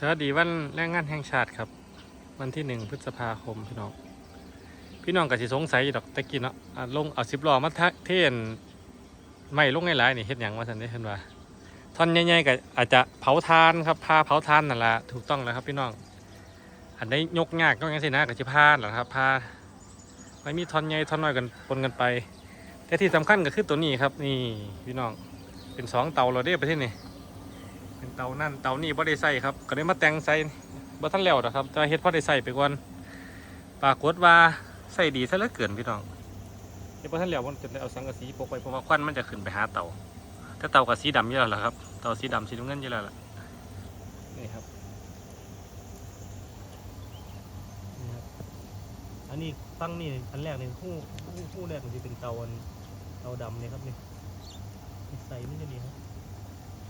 สวัสดีวันแรงงานแห่งชาติครับ วันที่หนึ่งพฤษภาคมพี่น้อง พี่น้องก็สิสงสัยอยู่ดอกตะกี้เนาะอะลงเอาสิบล้อมาทะเทนไม่ลงในหลายๆนี่เฮ็ดหยังว่าสันได้เห็นว่าท่อนใหญ่ๆก็อาจจะเผาทานครับพาเผาทานนั่นแหละถูกต้องแล้วครับพี่น้อง อันได้ยกยากก็ยังสินะก็จะพาแหละครับพาไม่มีท่อนใหญ่ท่อนน้อยกันปนกันไป แต่ที่สำคัญก็คือตัวนี้ครับนี่พี่น้องเป็นสองเตาเราได้ประเทศนี้ เป็นเตานั่นเตานี่บ่ได้ใส่ครับ ก็ได้มาแต่งใส่บ่ทันแล้วนะครับแต่ว่าเฮ็ดพอได้ใส่ไปก่อนปรากฏว่าใส่ดีซะเหลือเกินพี่น้องเฮ็ดบ่ทันแล้วมันจะได้เอาสังกะสีโปะไปเพราะว่าควันมันจะขึ้นไปหาเตาแต่เตาก็สีดำอยู่แล้วล่ะครับเตาสีดำสีน้ำเงินอยู่แล้วล่ะนี่ครับอันนี้ตั้งนี่อันแรกนี่คู่คู่คู่แรกมันจะเป็นเตาเตาดำนี่ครับนี่ใส่ไม่ใช่นี่ครับ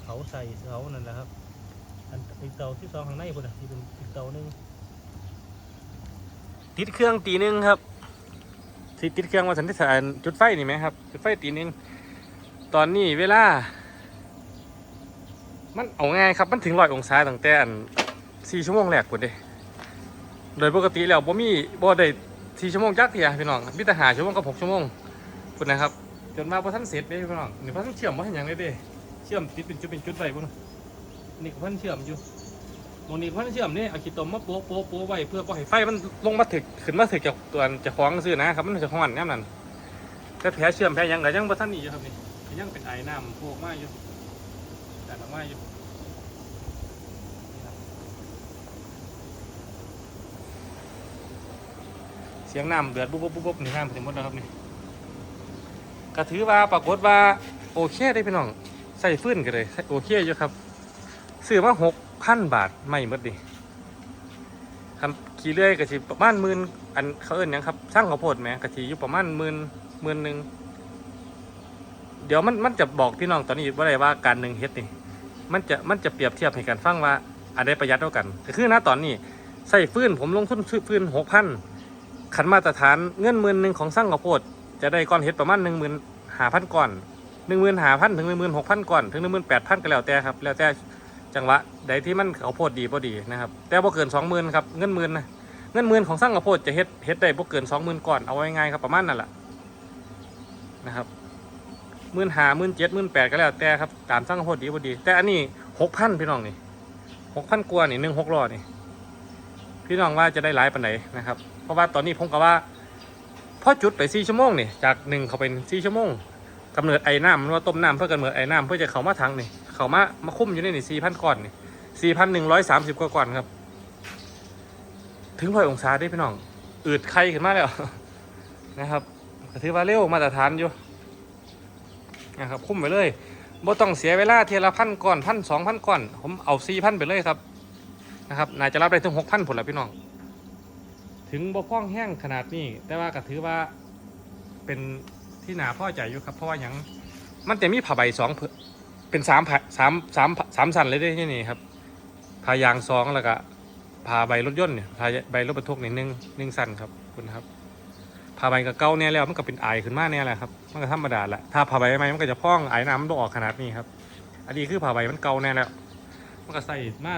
เขาใส่เขานั่นแหละครับ อันอีกเตาที่สองข้างในพุ่นอะที่เป็นอีกเตาหนึงติดเครื่องตีหนึงครับที่ติดเครื่องมาสันนิษฐานจุดไฟนี่ไหมครับ จุดไฟตีหนึงตอนนี้เวลา มันเอาง่ายครับ มันถึงร้อยองศาตั้งแต่สี่ชั่วโมงแรกพุ่นเด้โดยปกติแล้วบ่มีบ่ได้สี่ชั่วโมงจักเทียพี่น้องมีแต่หาชั่วโมงกับหกชั่วโมงพุ่นนะครับจนมาพอท่านเสร็จเด้พี่น้องนี่พอท่านเชื่อมมาเห็นย่างเลยเด้ เชื่อมติดเป็นจุดเป็นจุดไว้บุ้นนี่ก็เพิ่นเชื่อมอยู่หมองนี้เพิ่นเชื่อมนี่เอาขี้ตมมาโป๊ะโป๊ะโป๊ะไว้เพื่อบ่ให้ไฟมันลงมาถึกขึ้นมาถึกจากตัวจะคล้องซื้อนะครับมันจะคล้องอันแนมนั้นแต่แผลเชื่อมแผลยังก็ยังบ่ทันนี่อยู่ครับนี่ยังเป็นไอน้ำโพกมาอยู่แต่ออกมาอยู่เสียงน้ำเดือดปุ๊บปุ๊บปุ๊บนี่น้ำถึงหมดแล้วครับนี่ก็ถือว่าปรากฏว่าโอเคได้พี่น้อง ใส่ฟื้นกันเลยโอเคอยู่ครับซื้อมาหกพันบาทไม่หมดดิคำขี่เลื่อยกะทิประมาณหมื่นอันเขาเอิ้นยังครับสร้างข้าวโพดไหมกะทิอยู่ประมาณหมื่นหมื่นหนึ่งเดี๋ยวมันมันจะบอกพี่น้องตอนนี้ว่าอะไรว่าการหนึ่งเฮ็ดนี่มันจะมันจะเปรียบเทียบให้กันฟังว่าอันใดประหยัดเท่ากันแต่คือณตอนนี้ใส่ฟื้นผมลงทุนซื้อฟื้นหกพันขันมาตรฐานเงินหมื่นหนึ่งของสร้างข้าวโพดจะได้ก้อนเฮ็ดประมาณหนึ่งหมื่นหาพันก้อน หนึ่งหมื่นห้าพันถึงหนึ่งหมื่นหกพันก่อนถึงหนึ่งหมื่นแปดพันก็แล้วแต่ครับแล้วแต่จังหวะใดที่มันเขาวโพดดีพอดีนะครับแต่บ่เกินสองหมื่นครับเงินหมื่นนะเงินหมื่นของสร้างข้าวโพดจะเฮ็ดเฮ็ดได้บ่เกินสองหมื่นก่อนเอาไว้ง่ายครับประมาณนั่นแหละนะครับหมื่นห้าหมื่นเจ็ดหมื่นแปดก็แล้วแต่ครับตามสร้างข้าวโพดดีพอดี แต่อันนี้หกพันพี่น้องนี่หกพันกว่านี่หนึ่งหกร้อยนี่พี่น้องว่าจะได้หลายปันไหนนะครับเพราะว่าตอนนี้ผมก็ว่าพอจุดไปสี่ชั่วโมงนี่จากหนึ่งเขาเป็นสี่ชั่วโมง กำเนิดไอ้น้ำมันว่าต้มน้ำเพื่อกำเนิดไอ้น้ำเพื่อจะเขามาทังนี่เขามามาคุ้มอยู่ในนี่สี่พันก้อนนี่สี่พันหนึ่งร้อยสามสิบกว่าก้อนครับ ถึงร้อยองศาได้พี่น้องอืดไข่ขึ้นมาแล้วนะครับก็ถือว่าเร็วมาตรฐานอยู่นะครับคุ้มไปเลยบ่ต้องเสียเวลาเทละพันก้อนพันสองพันก้อน ผมเอาสี่พันไปเลยครับนะครับน่าจะรับได้ถึงหกพันผลแล้วพี่น้อง ถึงบ่พ้องแห้งขนาดนี้ แต่ว่าก็ถือว่าเป็น ที่หนาพ่อใจอยู่ครับเพราะว่าหยังมันจะมีผ้าใบสองเป็นสามผ้าสามสามสามสันเลยได้ที่นี่ครับผ้ายางสองแล้วก็ผ้าใบรถยนต์เนี่ยผ้าใบรถบรรทุกนี่หนึ่งหนึ่งสันครับคุณครับผ้าใบกับเก่าเนี่ยแล้วมันก็เป็นไอขึ้นมาเนี่ยแหละครับมันก็ธรรมดาแหละถ้าผ้าใบใหม่มันก็จะพ่องไอน้ำมันต้องออกขนาดนี้ครับอันนี้คือผ้าใบมันเก่าแน่แล้วมันก็ใส่มา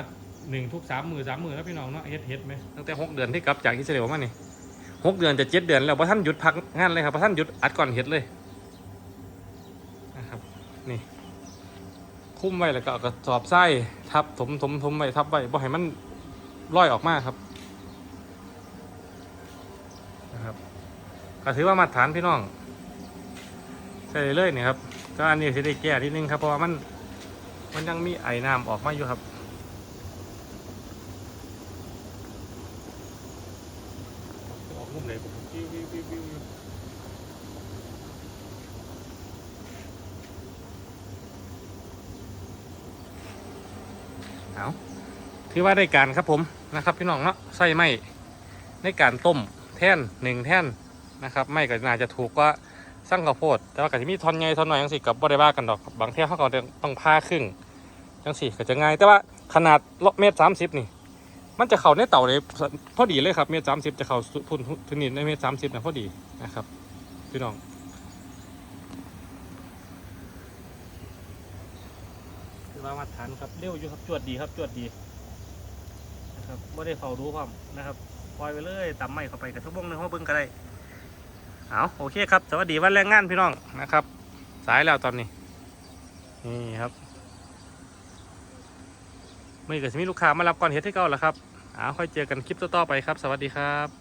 หนึ่งทุกสามมือสามมือแล้วพี่น้องเนาะเฮ็ดเฮ็ดไหมตั้งแต่หกเดือนที่กลับจากอิสราเอลมานี่ หกเดือนจะเจ็ดเดือนแล้วพระท่านหยุดพักงานเลยครับพระท่านหยุดอัดก่อนเห็ดเลยนะครับนี่คุ้มไว้แล้วก็เอากระสอบไส้ทับถมถมถมไว้ทับไว้บ่ให้มันลอยออกมาครับนะครับก็ถือว่ามาตรฐานพี่น้องใส่เลยเนี่ยครับก็อันนี้สิได้แก้นิดนึงครับเพราะว่ามันมันยังมีไอ้น้ำออกมาอยู่ครับ ออกมุมไหนผมวิววิววิววิววิว เอาถือว่าได้การครับผมนะครับ พี่น้องเนาะใส่ไม้ในการต้มแท่นหนึ่งแท่นนะครับไม่ก็น่าจะถูกว่าสั่งข้าวโพด แต่ว่าก็จะมีทอนใหญ่ทอนน้อยจังสิกับบ่ได้ากันดอก บางเที่ยเขาก็ต้องพาครึ่งจังสิก็จะง่าย แต่ว่าขนาดเมตรสามสิบนี่ มันจะเข่าในเต่าเลยพอดีเลยครับเมตรสามสิบจะเข่าทุนทุนินในเมตรสามสิบนะพอดีนะครับ พี่น้อง คือว่ามาทานครับเร็วอยู่ครับจวดดีครับจวดดีนะครับไม่ได้เฝ้าดูพร้อมนะครับปล่อยไปเลยตำไม่เข้าไปกับชั่วโมงหนึงเขาเบิ่งก็ได้เอาโอเคครับสวัสดีวันแรงงานพี่น้องนะครับ สายแล้วตอนนี้นี่ครับมื่อเกิดมีลูกค้ามารับก่อนเฮ็ดให้เก่าแล้วครับเอาค่อยเจอกันคลิปต่อๆไปครับ สวัสดีครับ